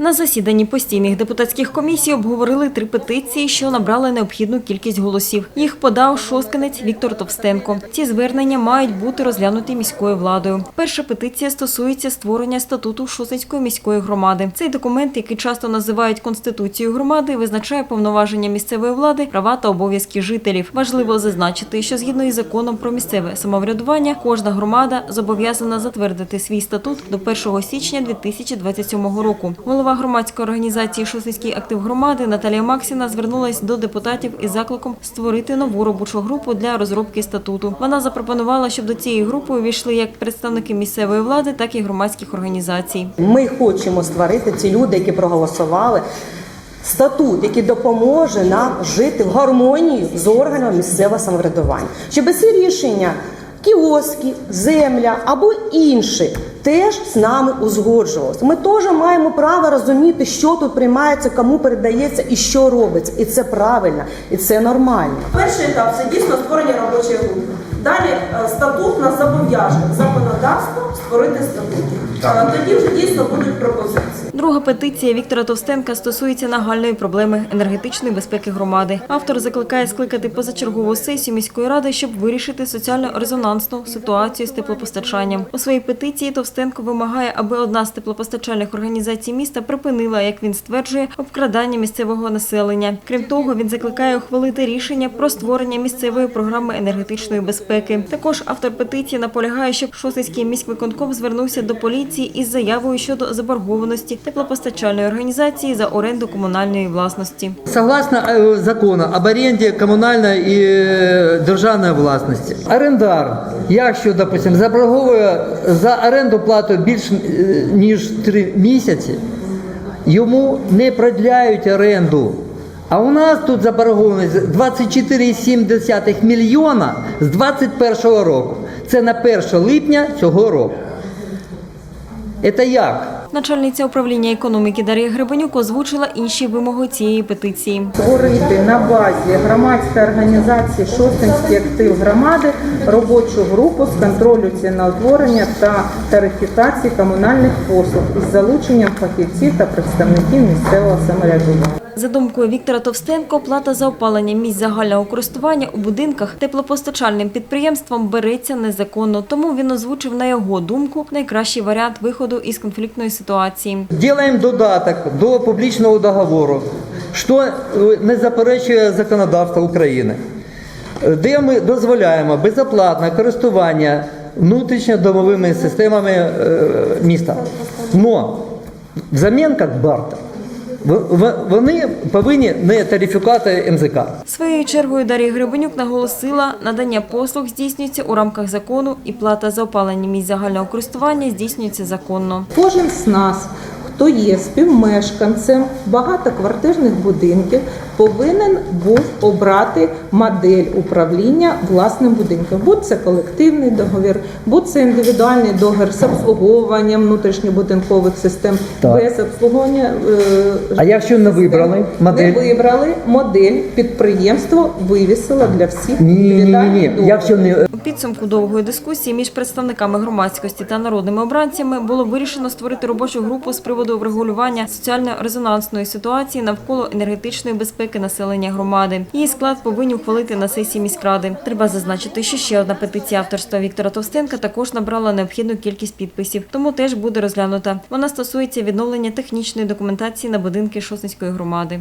На засіданні постійних депутатських комісій обговорили три петиції, що набрали необхідну кількість голосів. Їх подав шосткинець Віктор Товстенко. Ці звернення мають бути розглянуті міською владою. Перша петиція стосується створення статуту Шосткинської міської громади. Цей документ, який часто називають конституцією громади, визначає повноваження місцевої влади, права та обов'язки жителів. Важливо зазначити, що згідно із законом про місцеве самоврядування, кожна громада зобов'язана затвердити свій статут до 1 січня 2027 року. Громадської організації Шосницький актив громади Наталія Максіна звернулась до депутатів із закликом створити нову робочу групу для розробки статуту. Вона запропонувала, щоб до цієї групи увійшли як представники місцевої влади, так і громадських організацій. Ми хочемо створити ці люди, які проголосували. Статут, який допоможе нам жити в гармонії з органами місцевого самоврядування, щоб ці рішення, кіоски, земля або інші теж з нами узгоджувалось. Ми теж маємо право розуміти, що тут приймається, кому передається і що робиться. І це правильно, і це нормально. Перший етап це дійсно створення робочої групи. Далі е, статут нас зобов'яже законодавство створити статут. Е, Тоді вже дійсно будуть пропозиції. Друга петиція Віктора Товстенка стосується нагальної проблеми енергетичної безпеки громади. Автор закликає скликати позачергову сесію міської ради, щоб вирішити соціально-резонансну ситуацію з теплопостачанням. У своїй петиції Товстенко вимагає, аби одна з теплопостачальних організацій міста припинила, як він стверджує, обкрадання місцевого населення. Крім того, він закликає ухвалити рішення про створення місцевої програми енергетичної безпеки. Також автор петиції наполягає, щоб Шосницький міськвиконком звернувся до поліції із заявою щодо заборгованості теплопостачальної організації за оренду комунальної власності. Согласно э, закону об аренді комунальної і е, державної власності, орендар, якщо, допустим, заборговує за оренду плату більш е, ніж 3 місяці, йому не продляють оренду. А у нас тут заборгованість 24,7 мільйона з 2021 року. Це на 1 липня цього року. Це як? Начальниця управління економіки Дар'я Гребенюк озвучила інші вимоги цієї петиції. створити на базі громадської організації Шостинський актив громади робочу групу з контролю ціноутворення та тарифікації комунальних послуг із залученням фахівців та представників місцевого самоврядування. За думкою Віктора Товстенко, плата за опалення місць загального користування у будинках теплопостачальним підприємством береться незаконно. Тому він озвучив на його думку найкращий варіант виходу із конфліктної ситуації. Делаем додаток до публічного договору, що е, не заперечує законодавство України, е, де ми дозволяємо безоплатне користування внутрішньодомовими системами е, міста. Но взамін як бартер. Вони повинні не тарифікувати МЗК. Своєю чергою Дар'я Гребенюк наголосила, надання послуг здійснюється у рамках закону і плата за опалення місць загального користування здійснюється законно. Кожен з нас, хто є співмешканцем багатоквартирних будинків, повинен був обрати модель управління власним будинком. Будь це колективний договір, будь це індивідуальний договір з обслуговуванням внутрішньобудинкових систем, Так. без обслуговування. е, А якщо не вибрали модель? Не вибрали модель, підприємство вивісило для всіх Ні, ні, ні, ні. договір. Якщо не У підсумку довгої дискусії між представниками громадськості та народними обранцями було вирішено створити робочу групу з приводу врегулювання соціально-резонансної ситуації навколо енергетичної безпеки населення громади. Її склад повинні ухвалити на сесії міськради. Треба зазначити, що ще одна петиція авторства Віктора Товстенка також набрала необхідну кількість підписів, тому теж буде розглянута. Вона стосується відновлення технічної документації на будинки Шосницької громади.